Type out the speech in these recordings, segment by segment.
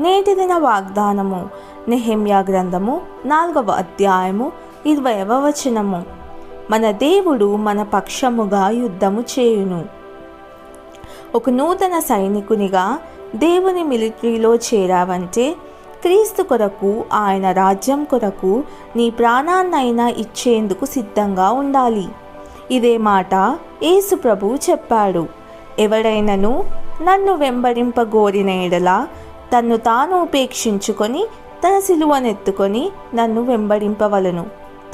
నేటి దిన వాగ్దానము నెహెమ్యా గ్రంథము నాలుగవ అధ్యాయము ఇరవయవ వచనము. మన దేవుడు మన పక్షముగా యుద్ధము చేయును. ఒక నూతన సైనికునిగా దేవుని మిలిటరీలో చేరావంటే క్రీస్తు కొరకు ఆయన రాజ్యం కొరకు నీ ప్రాణాన్నైనా ఇచ్చేందుకు సిద్ధంగా ఉండాలి. ఇదే మాట యేసు ప్రభు చెప్పాడు. ఎవడైనను నన్ను వెంబడింపగోరిన ఎడల తన్ను తాను ఉపేక్షించుకొని తన సిలువనెత్తుకొని నన్ను వెంబడింపవలను.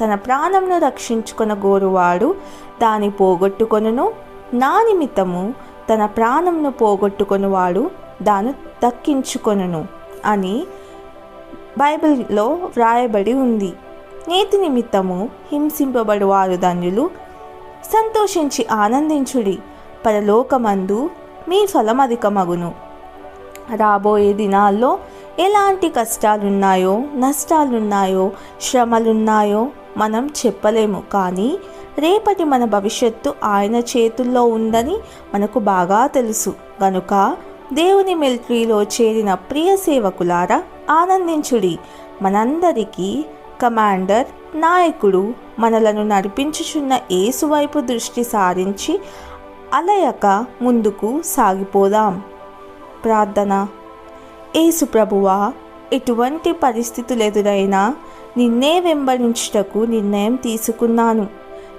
తన ప్రాణంను రక్షించుకొన గోరువాడు దాని పోగొట్టుకొనును. నా నిమిత్తము తన ప్రాణంను పోగొట్టుకొనువాడు దాను దక్కించుకొనును అని బైబిల్లో వ్రాయబడి ఉంది. నేతి నిమిత్తము హింసింపబడు వారు ధన్యులు సంతోషించి ఆనందించుడి. పరలోకమందు మీ ఫలమధికమగును రాబోయే దినాల్లో ఎలాంటి కష్టాలున్నాయో నష్టాలున్నాయో శ్రమలున్నాయో మనం చెప్పలేము. కానీ రేపటి మన భవిష్యత్తు ఆయన చేతుల్లో ఉందని మనకు బాగా తెలుసు. గనుక దేవుని మిలిటరీలో చేరిన ప్రియ సేవకులారా ఆనందించుడి. మనందరికీ కమాండర్ నాయకుడు మనలను నడిపించుచున్న ఏసువైపు దృష్టి సారించి అలయక ముందుకు సాగిపోదాం. ప్రార్థన. ఏసుప్రభువా ఎటువంటి పరిస్థితులు ఎదురైనా నిన్నే వెంబడించుటకు నిర్ణయం తీసుకున్నాను.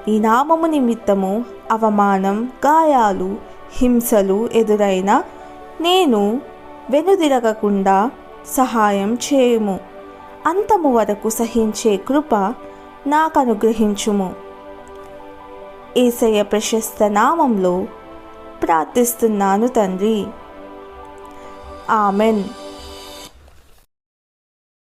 నీ నామము నిమిత్తము అవమానం గాయాలు హింసలు ఎదురైనా నేను వెనుదిరగకుండా సహాయం చేయుము. అంతము వరకు సహించే కృప నాకు అనుగ్రహించుము ఏసయ్య ప్రశస్త నామంలో ప్రార్థిస్తున్నాను తండ్రి. ఆమెన్.